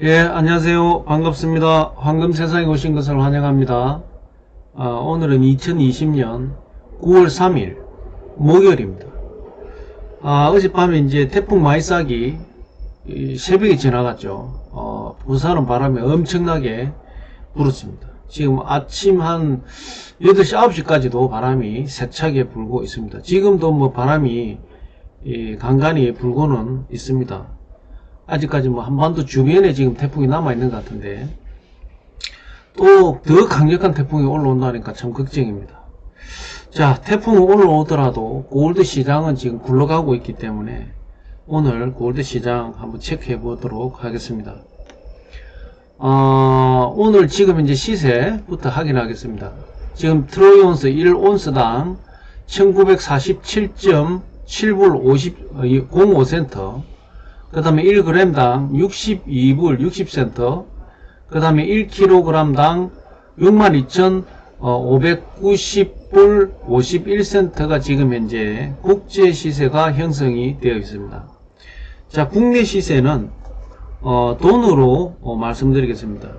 예, 안녕하세요. 반갑습니다. 황금 세상에 오신 것을 환영합니다. 아, 오늘은 2020년 9월 3일, 목요일입니다. 아, 어젯밤에 이제 태풍 마이삭이 이 새벽에 지나갔죠. 어, 부산은 바람이 엄청나게 불었습니다. 지금 아침 한 8시, 9시까지도 바람이 세차게 불고 있습니다. 지금도 뭐 바람이 이 간간히 불고는 있습니다. 아직까지 뭐 한반도 주변에 지금 태풍이 남아있는 것 같은데 또 더 강력한 태풍이 올라온다니까 참 걱정입니다. 자, 태풍이 올라오더라도 골드 시장은 지금 굴러가고 있기 때문에 오늘 골드 시장 한번 체크해 보도록 하겠습니다. 어, 오늘 지금 이제 시세부터 확인하겠습니다. 지금 트로이 온스 1온스당 1947.7불 50, 05센터 그 다음에 1g당 62불 60센터 그 다음에 1kg당 62,590불 51센터가 지금 현재 국제 시세가 형성이 되어 있습니다. 자, 국내 시세는 어, 돈으로 어, 말씀드리겠습니다.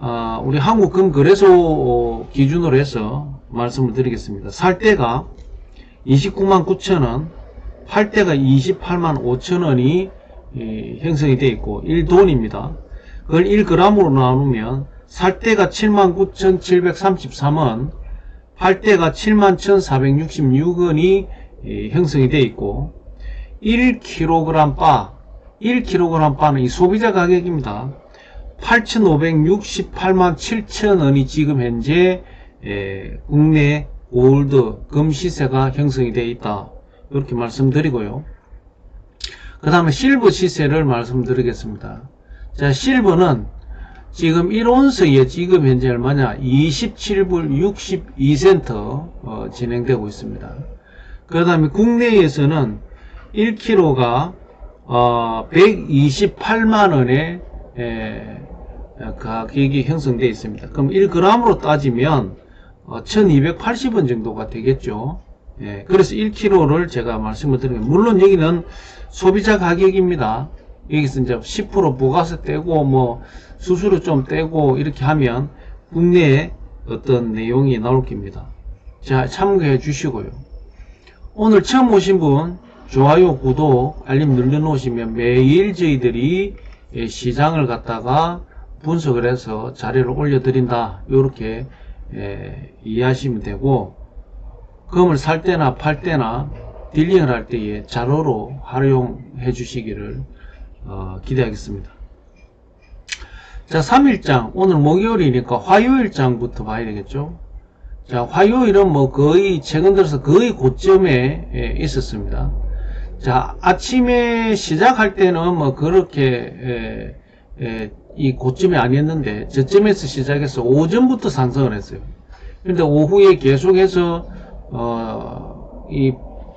아, 우리 한국금거래소 어, 기준으로 해서 말씀을 드리겠습니다. 살 때가 29만 9천원, 팔 때가 28만 5천원이 이, 형성이 되어 있고 1돈입니다. 그걸 1g으로 나누면 살 때가 79,733원, 팔 때가 71,466원이 형성이 되어 있고 1kg 바, 1kg 바는 이 소비자 가격입니다. 8,568만 7천원이 지금 현재 에, 국내 골드 금 시세가 형성이 되어 있다. 이렇게 말씀드리고요. 그 다음에 실버 시세를 말씀드리겠습니다. 자, 실버는 지금 1온스에 지금 현재 얼마냐? 27불 62센터 어, 진행되고 있습니다. 그 다음에 국내에서는 1kg가 어, 128만원에 가격이 형성되어 있습니다. 그럼 1g으로 따지면 어, 1280원 정도가 되겠죠. 예, 그래서 1kg를 제가 말씀을 드리면 물론 여기는 소비자 가격입니다. 여기서 이제 10% 부가세 떼고 뭐 수수료 좀 떼고 이렇게 하면 국내에 어떤 내용이 나올 겁니다. 자, 참고해 주시고요. 오늘 처음 오신 분 좋아요, 구독, 알림 눌러 놓으시면 매일 저희들이 예, 시장을 갖다가 분석을 해서 자료를 올려드린다. 이렇게 예, 이해하시면 되고 금을 살 때나 팔 때나 딜링을 할 때에 자료로 활용해 주시기를 어, 기대하겠습니다. 자, 3일장 오늘 목요일이니까 화요일장부터 봐야 되겠죠. 자, 화요일은 뭐 거의 최근 들어서 거의 고점에 예, 있었습니다. 자, 아침에 시작할 때는 뭐 그렇게 예, 예, 이 고점이 아니었는데 저점에서 시작해서 오전부터 상승을 했어요. 그런데 오후에 계속해서 어, 이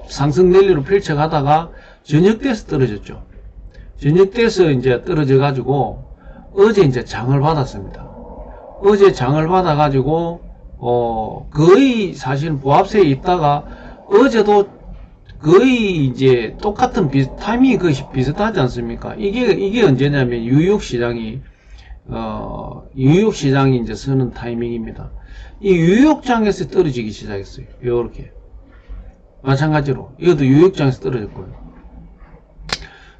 상승 랠리로 펼쳐가다가 저녁 때서 떨어졌죠. 저녁 때서 이제 떨어져 가지고 어제 이제 장을 받았습니다. 어제 장을 받아 가지고 어 거의 사실 보합세에 있다가 어제도 거의 이제 똑같은 비, 타이밍이 거의 비슷하지 않습니까? 이게 이게 언제냐면 뉴욕 시장이 어 뉴욕 시장이 이제 서는 타이밍입니다. 이 뉴욕장에서 떨어지기 시작했어요. 요렇게 마찬가지로 이것도 뉴욕장에서 떨어졌고요.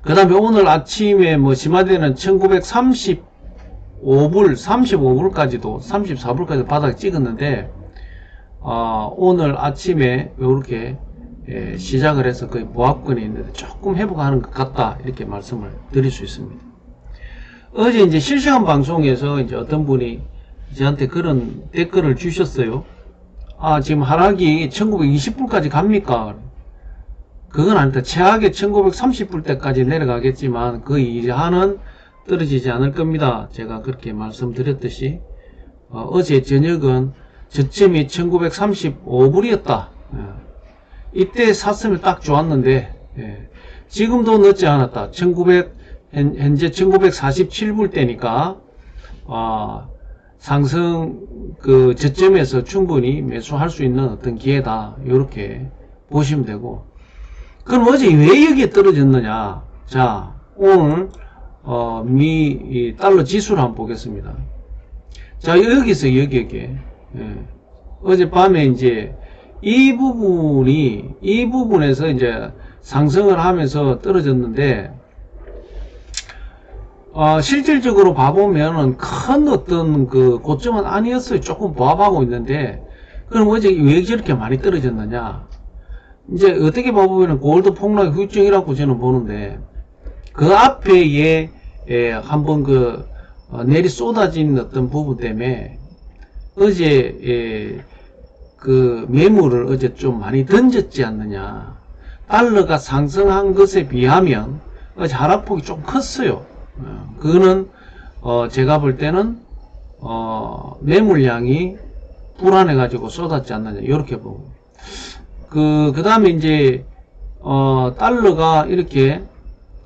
그 다음에 오늘 아침에 뭐 심화되는 1935불 35불까지도 34불까지 바닥 찍었는데 어, 오늘 아침에 이렇게 예, 시작을 해서 거의 보합권이 있는데 조금 회복하는 것 같다 이렇게 말씀을 드릴 수 있습니다. 어제 이제 실시간 방송에서 이제 어떤 분이 저한테 그런 댓글을 주셨어요. 아, 지금 하락이 1920불까지 갑니까? 그건 아니다. 최악의 1930불 때까지 내려가겠지만 그 이하는 떨어지지 않을 겁니다. 제가 그렇게 말씀드렸듯이 어, 제 저녁은 저점이 1935불이었다. 이때 샀으면 딱 좋았는데 예. 지금도 늦지 않았다. 1900 현, 현재 1947불 때니까 아, 상승 그 저점에서 충분히 매수할 수 있는 어떤 기회다. 이렇게 보시면 되고 그럼 어제 왜 여기에 떨어졌느냐? 자, 오늘 어, 미, 이 달러 지수를 한번 보겠습니다. 자, 여기서 여기, 여기. 예. 어젯밤에 이제 이 부분이, 이 부분에서 이제 상승을 하면서 떨어졌는데, 어, 실질적으로 봐보면은 큰 어떤 그 고점은 아니었어요. 조금 보합하고 있는데, 그럼 어제 왜 저렇게 많이 떨어졌느냐? 이제 어떻게 봐보면 골드 폭락의 후유증이라고 저는 보는데, 그 앞에 예, 한번 그 어, 내리 쏟아진 어떤 부분 때문에 어제 예, 그 매물을 어제 좀 많이 던졌지 않느냐. 달러가 상승한 것에 비하면 어제 하락폭이 좀 컸어요. 어, 그거는 어, 제가 볼 때는 어, 매물량이 불안해 가지고 쏟았지 않느냐 이렇게 보고 그 그 다음에 이제 어, 달러가 이렇게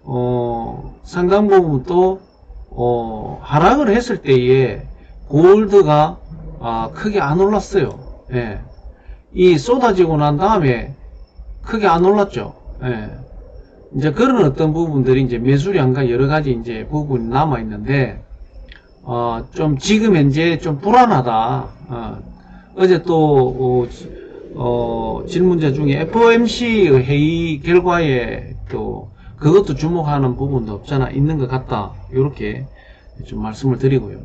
어, 상당 부분 또 어, 하락을 했을 때에 골드가 아, 크게 안 올랐어요. 예. 이 쏟아지고 난 다음에 크게 안 올랐죠. 예. 이제 그런 어떤 부분들이 이제 매수량과 여러 가지 이제 부분이 남아 있는데 어, 좀 지금 현재 좀 불안하다. 어, 어제 또 어, 어, 질문자 중에 FOMC 회의 결과에 또 그것도 주목하는 부분도 없잖아 있는 것 같다. 이렇게 좀 말씀을 드리고요.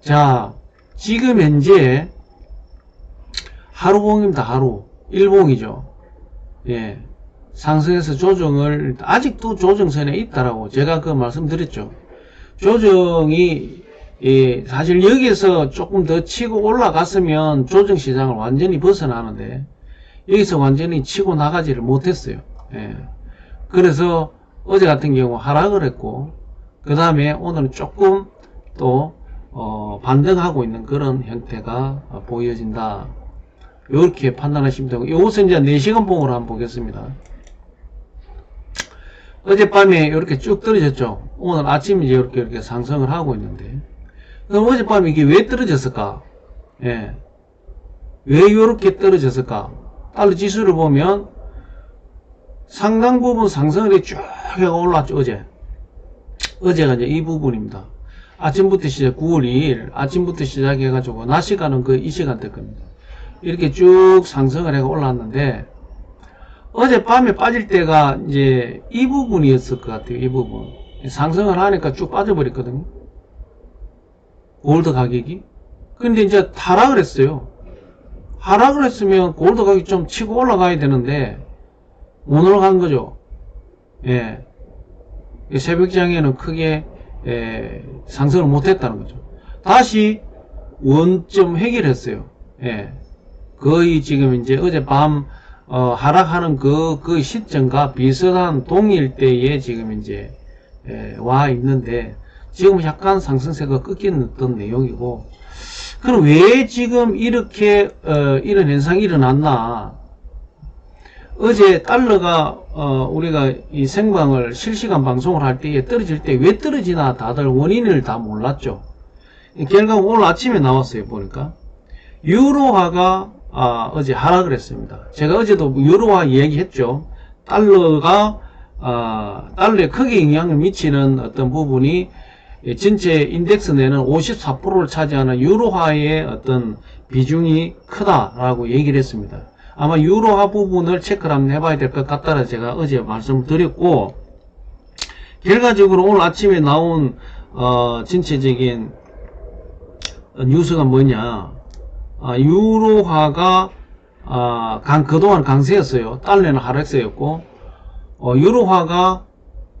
자, 지금 현재 하루봉입니다. 하루 일봉이죠. 예, 상승해서 조정을 아직도 조정선에 있다라고 제가 그 말씀드렸죠. 조정이 예, 사실 여기에서 조금 더 치고 올라갔으면 조정 시장을 완전히 벗어나는데 여기서 완전히 치고 나가지를 못했어요. 예. 그래서 어제 같은 경우 하락을 했고 그 다음에 오늘은 조금 또 어, 반등하고 있는 그런 형태가 보여진다. 이렇게 판단하시면 되고 이것은 이제 4시간 봉으로 한번 보겠습니다. 어젯밤에 이렇게 쭉 떨어졌죠. 오늘 아침에 이제 이렇게 이렇게 상승을 하고 있는데 그럼 어젯밤에 이게 왜 떨어졌을까? 예. 왜 이렇게 떨어졌을까? 달러 지수를 보면 상당 부분 상승을 쭉 올랐죠, 어제. 어제가 이제 이 부분입니다. 아침부터 시작, 9월 2일, 아침부터 시작해가지고, 낮 시간은 그 이 시간대 겁니다. 이렇게 쭉 상승을 해가 올랐는데, 어젯밤에 빠질 때가 이제 이 부분이었을 것 같아요, 이 부분. 상승을 하니까 쭉 빠져버렸거든요. 골드 가격이. 근데 이제 하락을 했어요. 하락을 했으면 골드 가격이 좀 치고 올라가야 되는데, 못 올라간 거죠. 예. 새벽장에는 크게 예, 상승을 못 했다는 거죠. 다시 원점 해결했어요. 예. 거의 지금 이제 어젯밤 어, 하락하는 그, 그 시점과 비슷한 동일 때에 지금 이제 예, 와 있는데 지금 약간 상승세가 꺾이는 어떤 내용이고 그럼 왜 지금 이렇게 어, 이런 현상이 일어났나 어제 달러가 어, 우리가 이 생방을 실시간 방송을 할 때에 떨어질 때 왜 떨어지나 다들 원인을 다 몰랐죠. 결과 오늘 아침에 나왔어요 보니까 유로화가 아, 어제 하락을 했습니다. 제가 어제도 유로화 얘기했죠. 달러가 아, 달러에 크게 영향을 미치는 어떤 부분이 전체 인덱스 내는 54%를 차지하는 유로화의 어떤 비중이 크다라고 얘기를 했습니다. 아마 유로화 부분을 체크를 한번 해봐야 될 것 같다라 제가 어제 말씀을 드렸고 결과적으로 오늘 아침에 나온 어, 전체적인 뉴스가 뭐냐 아, 유로화가 아, 강, 그동안 강세였어요 달러는 하락세였고 어, 유로화가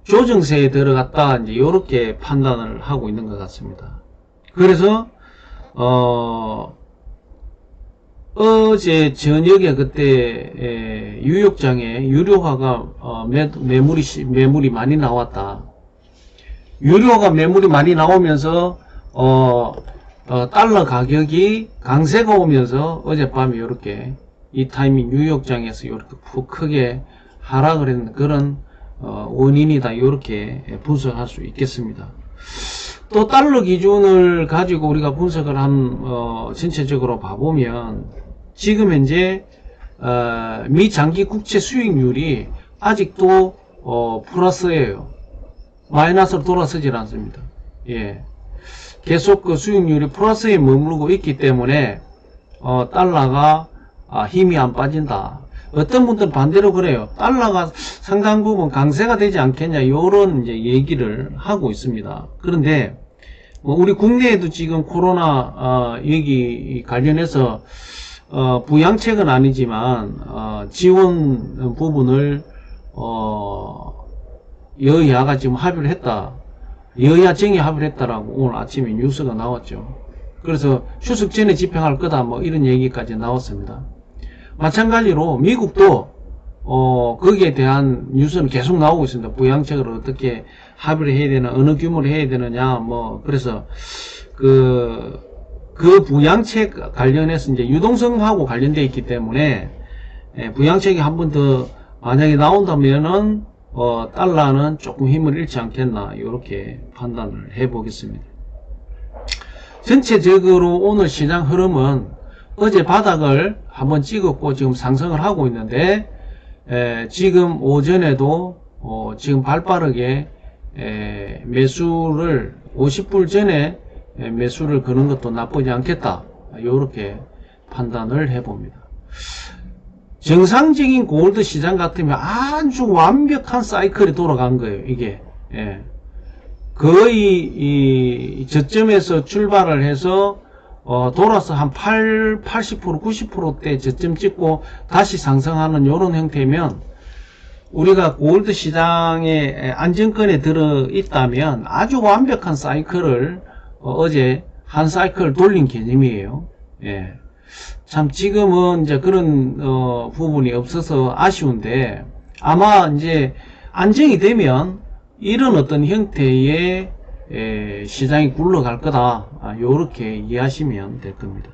조정세에 들어갔다 이제 이렇게 판단을 하고 있는 것 같습니다 그래서 어 어제 저녁에 그때 에, 유역장에 유료화가 어, 매, 매물이 시- 매물이 많이 나왔다. 유료가 매물이 많이 나오면서 어, 어, 달러 가격이 강세가 오면서 어젯밤에 이렇게 이 타이밍 뉴욕장에서 이렇게 푹 크게 하락을 했는 그런 어, 원인이다 이렇게 분석할 수 있겠습니다. 또 달러 기준을 가지고 우리가 분석을 한 어, 전체적으로 봐보면 지금 현재 어, 미 장기 국채 수익률이 아직도 어, 플러스예요. 마이너스로 돌아서질 않습니다. 예. 계속 그 수익률이 플러스에 머무르고 있기 때문에 어, 달러가 아, 힘이 안 빠진다. 어떤 분들은 반대로 그래요. 달러가 상당 부분 강세가 되지 않겠냐 이런 이제 얘기를 하고 있습니다. 그런데 뭐 우리 국내에도 지금 코로나 어, 얘기 관련해서 어, 부양책은 아니지만 어, 지원 부분을 어, 여야가 지금 합의를 했다. 여야 정의 합의를 했다라고 오늘 아침에 뉴스가 나왔죠. 그래서 추석 전에 집행할 거다 뭐 이런 얘기까지 나왔습니다. 마찬가지로 미국도 어 거기에 대한 뉴스는 계속 나오고 있습니다. 부양책을 어떻게 합의를 해야 되나 어느 규모로 해야 되느냐 뭐 그래서 그, 그 부양책 관련해서 이제 유동성하고 관련되어 있기 때문에 예, 부양책이 한 번 더 만약에 나온다면은 어, 달러는 조금 힘을 잃지 않겠나 이렇게 판단을 해 보겠습니다. 전체적으로 오늘 시장 흐름은 어제 바닥을 한번 찍었고 지금 상승을 하고 있는데 에, 지금 오전에도 어, 지금 발빠르게 에, 매수를 50불 전에 에, 매수를 거는 것도 나쁘지 않겠다 이렇게 판단을 해봅니다. 정상적인 골드 시장 같으면 아주 완벽한 사이클이 돌아간 거예요 이게 예. 거의 이 저점에서 출발을 해서 어, 돌아서 한 8, 80%, 90%대 저점 찍고 다시 상승하는 이런 형태면 우리가 골드 시장에 안정권에 들어 있다면 아주 완벽한 사이클을 어, 제한 사이클 돌린 개념이에요. 예. 참 지금은 이제 그런 어, 부분이 없어서 아쉬운데 아마 이제 안정이 되면 이런 어떤 형태의 에, 시장이 굴러갈 거다. 아, 요렇게 이해하시면 될 겁니다.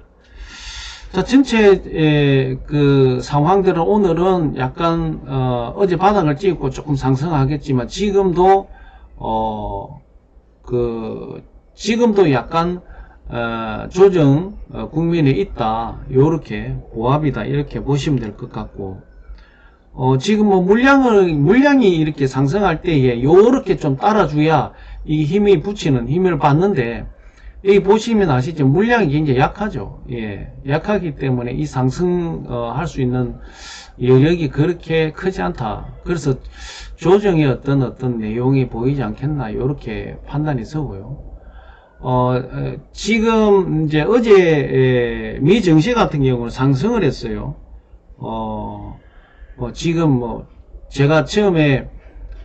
자, 전체 에, 그 상황들은 오늘은 약간 어, 제 바닥을 찍고 조금 상승하겠지만 지금도 어, 그 지금도 약간 어, 조정 어, 국면에 있다. 요렇게 고압이다. 이렇게 보시면 될 것 같고 어, 지금 뭐 물량을, 물량이 이렇게 상승할 때에 요렇게 좀 따라줘야 이 힘이 붙이는 힘을 받는데, 여기 보시면 아시죠? 물량이 굉장히 약하죠. 예. 약하기 때문에 이 상승, 어, 할 수 있는 여력이 그렇게 크지 않다. 그래서 조정의 어떤 어떤 내용이 보이지 않겠나. 요렇게 판단이 서고요. 어, 어, 지금 이제 어제 에, 미 증시 같은 경우는 상승을 했어요. 어, 뭐 지금 뭐 제가 처음에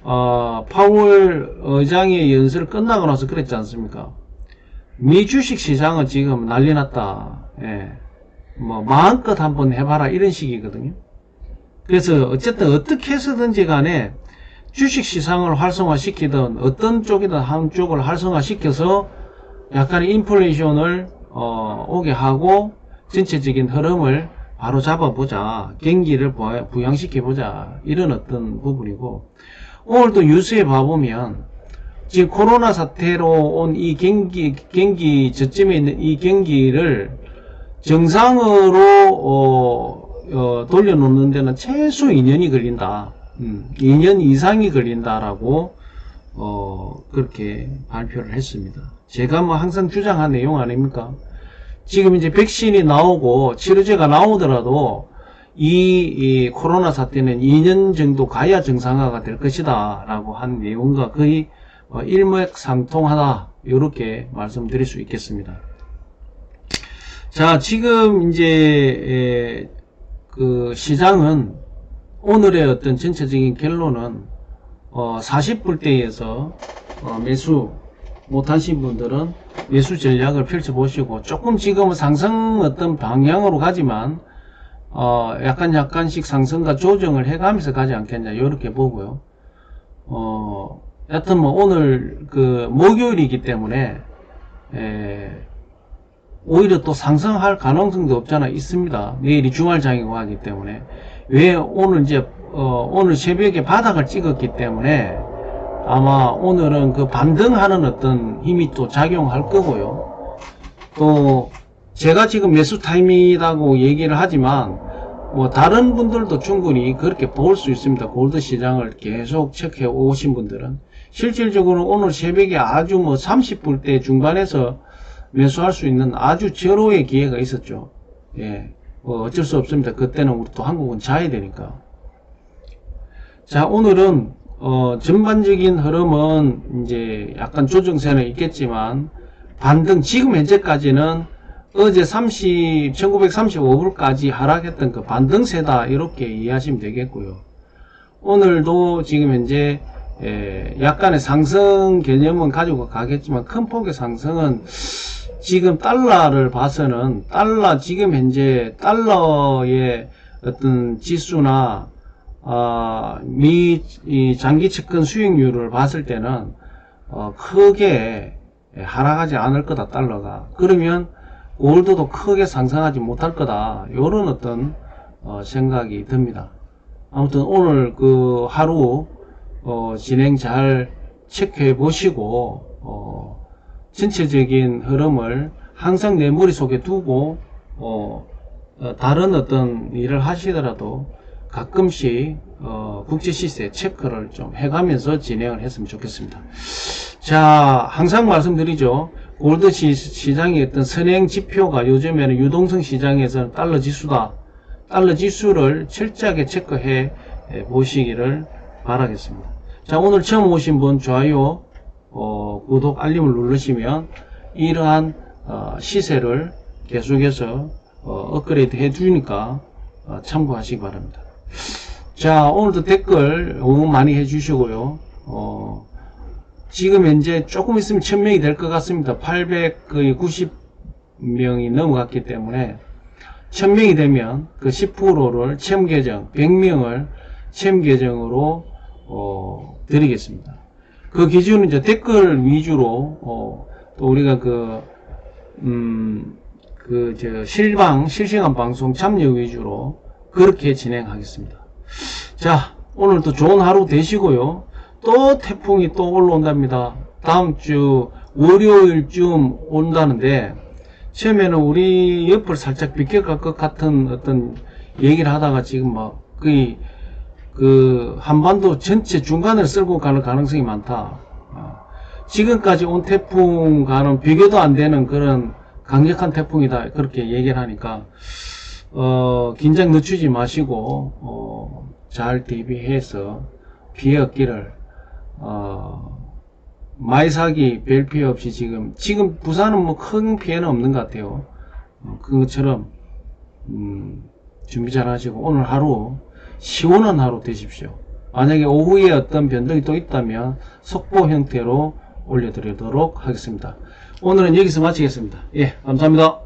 어, 파월 의장의 연설을 끝나고 나서 그랬지 않습니까? 미 주식 시장은 지금 난리 났다. 예. 뭐 마음껏 한번 해봐라 이런 식이거든요. 그래서 어쨌든 어떻게 해서든지 간에 주식 시장을 활성화시키든 어떤 쪽이든 한쪽을 활성화시켜서 약간의 인플레이션을 어, 오게 하고 전체적인 흐름을 바로 잡아보자. 경기를 부양시켜보자. 이런 어떤 부분이고, 오늘도 뉴스에 봐보면, 지금 코로나 사태로 온 이 경기, 경기 저점에 있는 이 경기를 정상으로, 어, 어, 돌려놓는 데는 최소 2년이 걸린다. 음, 2년 이상이 걸린다라고, 어, 그렇게 발표를 했습니다. 제가 뭐 항상 주장한 내용 아닙니까? 지금 이제 백신이 나오고 치료제가 나오더라도 이, 이 코로나 사태는 2년 정도 가야 정상화가 될 것이다 라고 한 내용과 거의 어, 일맥상통하다 이렇게 말씀드릴 수 있겠습니다. 자 지금 이제 에, 그 시장은 오늘의 어떤 전체적인 결론은 어, 40불대에서 어, 매수 못하신 분들은 매수 전략을 펼쳐보시고 조금 지금은 상승 어떤 방향으로 가지만 어 약간 약간씩 상승과 조정을 해가면서 가지 않겠냐 이렇게 보고요. 어 여튼 뭐 오늘 그 목요일이기 때문에 에, 오히려 또 상승할 가능성도 없잖아 있습니다. 내일이 주말장이고 하기 때문에 왜 오늘 이제 어, 오늘 새벽에 바닥을 찍었기 때문에 아마 오늘은 그 반등하는 어떤 힘이 또 작용할 거고요. 또 제가 지금 매수 타임이라고 얘기를 하지만 뭐 다른 분들도 충분히 그렇게 볼 수 있습니다. 골드 시장을 계속 체크해 오신 분들은 실질적으로 오늘 새벽에 아주 뭐 30불대 중반에서 매수할 수 있는 아주 절호의 기회가 있었죠. 예. 뭐 어쩔 수 없습니다. 그때는 우리 또 한국은 자야 되니까. 자, 오늘은 어, 전반적인 흐름은 이제 약간 조정세는 있겠지만 반등 지금 현재까지는 어제 30 1935불까지 하락했던 그 반등세다 이렇게 이해하시면 되겠고요. 오늘도 지금 현재 에, 약간의 상승 개념은 가지고 가겠지만 큰 폭의 상승은 지금 달러를 봐서는 달러 지금 현재 달러의 어떤 지수나 아, 미이 장기 채권 수익률을 봤을 때는 어, 크게 하락하지 않을 거다 달러가 그러면 골드도 크게 상승하지 못할 거다 이런 어떤 어, 생각이 듭니다. 아무튼 오늘 그 하루 어, 진행 잘 체크해 보시고 어, 전체적인 흐름을 항상 내 머릿속에 두고 어, 어, 다른 어떤 일을 하시더라도 가끔씩 어, 국제 시세 체크를 좀 해가면서 진행을 했으면 좋겠습니다. 자, 항상 말씀드리죠. 골드 시, 시장의 어떤 선행 지표가 요즘에는 유동성 시장에서는 달러 지수다. 달러 지수를 철저하게 체크해 에, 보시기를 바라겠습니다. 자, 오늘 처음 오신 분 좋아요, 어, 구독, 알림을 누르시면 이러한 어, 시세를 계속해서 어, 업그레이드 해주니까 어, 참고하시기 바랍니다. 자, 오늘도 댓글 응원 많이 해주시고요. 어, 지금 현재 조금 있으면 1000명이 될 것 같습니다. 890명이 넘어갔기 때문에 1000명이 되면 그 10%를 체험 계정, 100명을 체험 계정으로 어, 드리겠습니다. 그 기준은 이제 댓글 위주로 어, 또 우리가 그 음, 그, 저, 실방, 실시간 방송 참여 위주로 그렇게 진행하겠습니다. 자, 오늘도 좋은 하루 되시고요. 또 태풍이 또 올라온답니다. 다음 주 월요일쯤 온다는데, 처음에는 우리 옆을 살짝 비껴갈 것 같은 어떤 얘기를 하다가 지금 막, 거의, 그, 한반도 전체 중간을 쓸고 가는 가능성이 많다. 어. 지금까지 온 태풍과는 비교도 안 되는 그런 강력한 태풍이다. 그렇게 얘기를 하니까, 어, 긴장 늦추지 마시고, 어, 잘 대비해서 피해 없기를, 어, 마이 사기 별 피해 없이 지금, 지금 부산은 뭐 큰 피해는 없는 것 같아요. 어, 그것처럼, 음, 준비 잘 하시고, 오늘 하루 시원한 하루 되십시오. 만약에 오후에 어떤 변동이 또 있다면 속보 형태로 올려드리도록 하겠습니다. 오늘은 여기서 마치겠습니다. 예, 감사합니다.